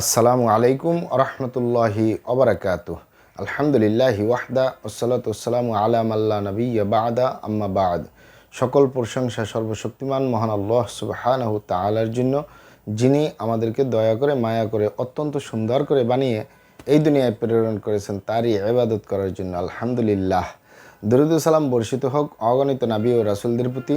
আসসালামু আলাইকুম রহমতুল্লাহি অবরাকাত আলহামদুলিল্লাহি ওয়াহদা ওসালাত আলাম আল্লাহ নবী বাদা আম্মা বাদ। সকল প্রশংসা সর্বশক্তিমান মহান আল্লাহ সুবাহানহু তালার জন্য, যিনি আমাদেরকে দয়া করে, মায়া করে, অত্যন্ত সুন্দর করে বানিয়ে এই দুনিয়ায় প্রেরণ করেছেন, তারই ইবাদত করার জন্য। আলহামদুলিল্লাহ। দরুদ সালাম বর্ষিত হোক অগণিত নাবী ও রাসুলদের প্রতি।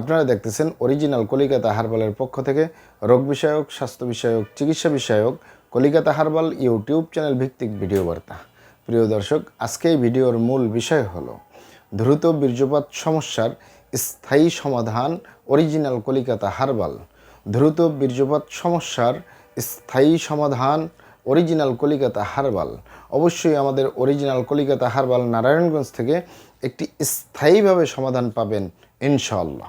আপনারা দেখতেছেন অরিজিনাল কলিকাতা হারবালের পক্ষ থেকে রোগ বিষয়ক, স্বাস্থ্য বিষয়ক, চিকিৎসা বিষয়ক কলিকাতা হারবাল ইউটিউব চ্যানেল ভিত্তিক ভিডিও বার্তা। প্রিয় দর্শক, আজকে এই ভিডিওর মূল বিষয় হল দ্রুত বীর্যপাত সমস্যার স্থায়ী সমাধান অরিজিনাল কলিকাতা হারবাল। দ্রুত বীর্যপাত সমস্যার স্থায়ী সমাধান অরিজিনাল কলিকাতা হারবাল। অবশ্যই আমাদের অরিজিনাল কলিকাতা হারবাল নারায়ণগঞ্জ থেকে একটি স্থায়ীভাবে সমাধান পাবেন ইনশাআল্লাহ।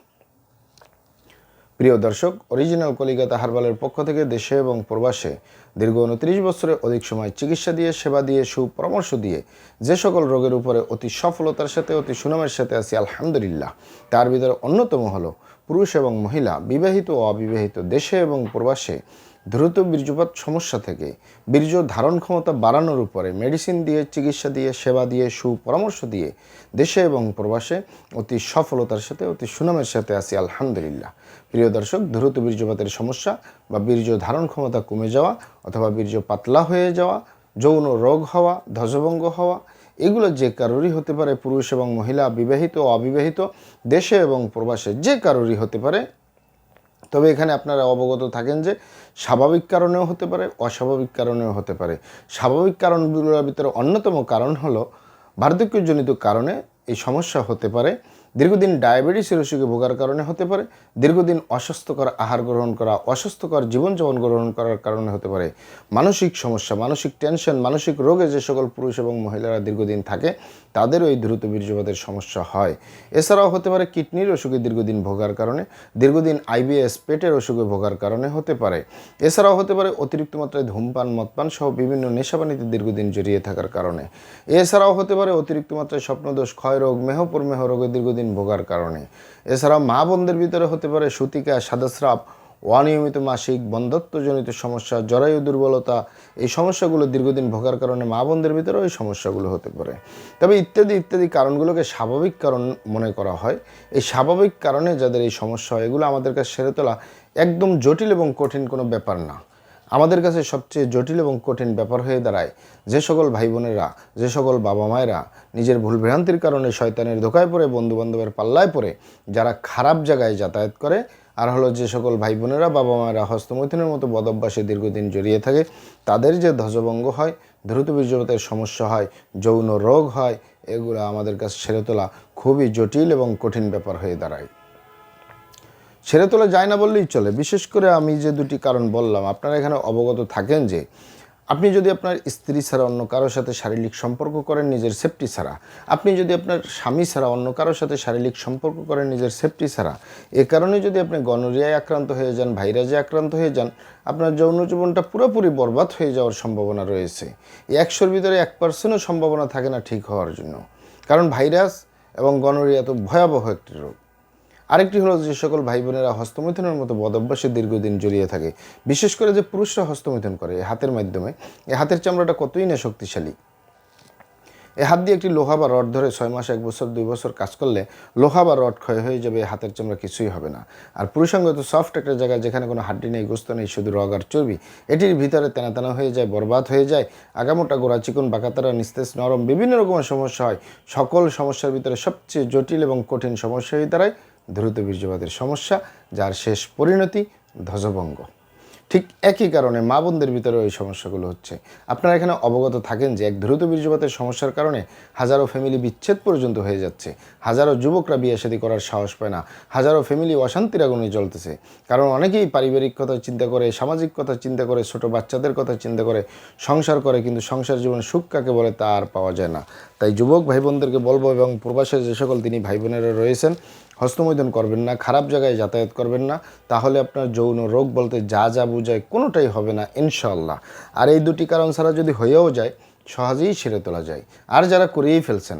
প্রিয় দর্শক অরিজিনাল কলিকাতা হারবালের পক্ষ থেকে দেশে এবং প্রবাসে দীর্ঘ উনত্রিশ বছরে অধিক সময় চিকিৎসা দিয়ে, সেবা দিয়ে, সুপরামর্শ দিয়ে যে সকল রোগের উপরে অতি সফলতার সাথে, অতি সুনামের সাথে আছি, আলহামদুলিল্লাহ। তার ভিতরে অন্যতম হলো পুরুষ এবং মহিলা, বিবাহিত ও অবিবাহিত দেশে এবং প্রবাসে দ্রুত বীর্যপাত সমস্যা থেকে বীর্য ধারণ ক্ষমতা বাড়ানোর উপরে মেডিসিন দিয়ে, চিকিৎসা দিয়ে, সেবা দিয়ে, সুপরামর্শ দিয়ে দেশে এবং প্রবাসে অতি সফলতার সাথে, অতি সুনামের সাথে আছি, আলহামদুলিল্লাহ। প্রিয় দর্শক, দ্রুত বীর্যপাতের সমস্যা বা বীর্য ধারণ ক্ষমতা কমে যাওয়া অথবা বীর্য পাতলা হয়ে যাওয়া, যৌন রোগ হওয়া, ধ্বজভঙ্গ হওয়া, এগুলো যে কারোরই হতে পারে, পুরুষ এবং মহিলা, বিবাহিত অবিবাহিত, দেশে এবং প্রবাসে যে কারোরই হতে পারে তবে এখানে আপনারা অবগত থাকেন যে স্বাভাবিক কারণেও হতে পারে, অস্বাভাবিক কারণেও হতে পারে। স্বাভাবিক কারণগুলোর ভিতরে অন্যতম কারণ হলো বার্ধক্যজনিত কারণে এই সমস্যা হতে পারে। দীর্ঘদিন ডায়াবেটিসের অসুখে ভোগার কারণে হতে পারে, দীর্ঘদিন অস্বাস্থ্যকর আহার গ্রহণ করা, অস্বাস্থ্যকর জীবনযাপন গ্রহণ করার কারণে হতে পারে। মানসিক সমস্যা, মানসিক টেনশন, মানসিক রোগে যে সকল পুরুষ এবং মহিলারা দীর্ঘদিন থাকে, তাদেরও এই দ্রুত বীর্যপাতের সমস্যা হয়। এছাড়াও হতে পারে কিডনির অসুখে দীর্ঘদিন ভোগার কারণে, দীর্ঘদিন আইবিএস পেটের অসুখে ভোগার কারণে হতে পারে। এছাড়াও হতে পারে অতিরিক্ত মাত্রায় ধূমপান, মদপান সহ বিভিন্ন নেশাবানিতে দীর্ঘদিন জড়িয়ে থাকার কারণে। এছাড়াও হতে পারে অতিরিক্ত মাত্রায় স্বপ্নদোষ, ক্ষয়রোগ মেহপরমেহ রোগে দীর্ঘদিন ভোগার কারণে। এছাড়াও মা বোনদের ভিতরে হতে পারে সুতিকা, সাদাস্রাব, অনিয়মিত মাসিক, বন্ধত্বজনিত সমস্যা, জরায়ু দুর্বলতা, এই সমস্যাগুলো দীর্ঘদিন ভোগার কারণে মা বোনদের ভিতরেও এই সমস্যাগুলো হতে পারে। তবে ইত্যাদি ইত্যাদি কারণগুলোকে স্বাভাবিক কারণ মনে করা হয়। এই স্বাভাবিক কারণে যাদের এই সমস্যা হয়, এগুলো আমাদের কাছে সেরে তোলা একদম জটিল এবং কঠিন কোনো ব্যাপার না। আমাদের কাছে সবচেয়ে জটিল এবং কঠিন ব্যাপার হয়ে দাঁড়ায় যে সকল ভাই বোনেরা যে সকল বাবা মায়েরা নিজের ভুলভ্রান্তির কারণে শয়তানের ধোকায় পড়ে, বন্ধুবান্ধবের পাল্লায় পড়ে, যারা খারাপ জায়গায় যাতায়াত করে, আর হলো যে সকল ভাই বোনেরা বাবা মায়েরা হস্তমৈথুনের মতো বদভ্যাসে দীর্ঘদিন জড়িয়ে থাকে, তাদের যে ধ্বজভঙ্গ হয়, দ্রুত বীর্যপাতের সমস্যা হয়, যৌন রোগ হয়, এগুলো আমাদের কাছে ছেড়ে তোলা খুবই জটিল এবং কঠিন ব্যাপার হয়ে দাঁড়ায়। ছেড়ে তোলা যায় না বললেই চলে। বিশেষ করে আমি যে দুটি কারণ বললাম, আপনারা এখানে অবগত থাকেন যে আপনি যদি আপনার স্ত্রী ছাড়া অন্য কারোর সাথে শারীরিক সম্পর্ক করেন নিজের সেফটি ছাড়া, আপনি যদি আপনার স্বামী ছাড়া অন্য কারোর সাথে শারীরিক সম্পর্ক করেন নিজের সেফটি ছাড়া, এ কারণে যদি আপনি গনোরিয়ায় আক্রান্ত হয়ে যান, ভাইরাসে আক্রান্ত হয়ে যান, আপনার যৌন জীবনটা পুরোপুরি বরবাদ হয়ে যাওয়ার সম্ভাবনা রয়েছে। একশোর ভিতরে এক পার্সেন্টও সম্ভাবনা থাকে না ঠিক হওয়ার জন্য। কারণ ভাইরাস এবং গনোরিয়া তো ভয়াবহ একটি রোগ। আরেকটি হলো যে সকল ভাই বোনেরা হস্তমৈথুনের মতো বদভ্যাসে দীর্ঘদিন জড়িয়ে থাকে। বিশেষ করে যে পুরুষরা হস্তমৈথুন করে এই হাতের মাধ্যমে এই হাতের চামড়াটা কতই না শক্তিশালী। এই হাত দিয়ে একটি লোহা বা রড ধরে ছয় মাস, এক বছর, দুই বছর কাজ করলে লোহা বা রড ক্ষয় হয়ে যাবে হাতের চামড়া কিছুই হবে না। আর পুরুষাঙ্গ তো সফট একটা জায়গা যেখানে কোনো হাড্ডি নেই, গোস্ত নেই, শুধু রগ আর চর্বি, এটির ভিতরে তেনা তেনা হয়ে যায়, বরবাদ হয়ে যায়, আগামোটা গোড়া চিকন বাকাতারা নিস্তেজ, নরম, বিভিন্ন রকমের সমস্যা হয়। সকল সমস্যার ভিতরে সবচেয়ে জটিল এবং কঠিন সমস্যা হয়ে দাঁড়ায় দ্রুত বীর্যপাতের সমস্যা, যার শেষ পরিণতি ধ্বজভঙ্গ। ঠিক একই কারণে মা বোনদের ভিতরে ওই সমস্যাগুলো হচ্ছে। আপনারা এখানে অবগত থাকেন যে এক দ্রুত বীর্যপাতের সমস্যার কারণে হাজারো ফ্যামিলি বিচ্ছেদ পর্যন্ত হয়ে যাচ্ছে। হাজারো যুবকরা বিয়ে শাদী করার সাহস পায় না। হাজারো ফ্যামিলি অশান্তির আগুনে জ্বলতেছে। কারণ অনেকেই পারিবারিক কথা চিন্তা করে, সামাজিক কথা চিন্তা করে, ছোট বাচ্চাদের কথা চিন্তা করে, সংসার করে, কিন্তু সংসার জীবনে সুখ কাকে বলে তা আর পাওয়া যায় না। তাই যুবক ভাই বোনদেরকে বলব এবং প্রবাসে যে সকল তিনি ভাই বোনেরা রয়েছেন হস্তমৈদন করবেন না, খারাপ জায়গায় যাতায়াত করবেন না, তাহলে আপনার যৌন রোগ বলতে যা যা বোঝায় কোনোটাই হবে না ইনশাল্লাহ আর এই দুটি কারণ ছাড়া যদি হয়েও যায়, সহজেই সেরে তোলা যায়। আর যারা করেই ফেলছেন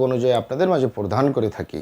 অনুযায়ী আপনাদের মাঝে প্রদান করে থাকি।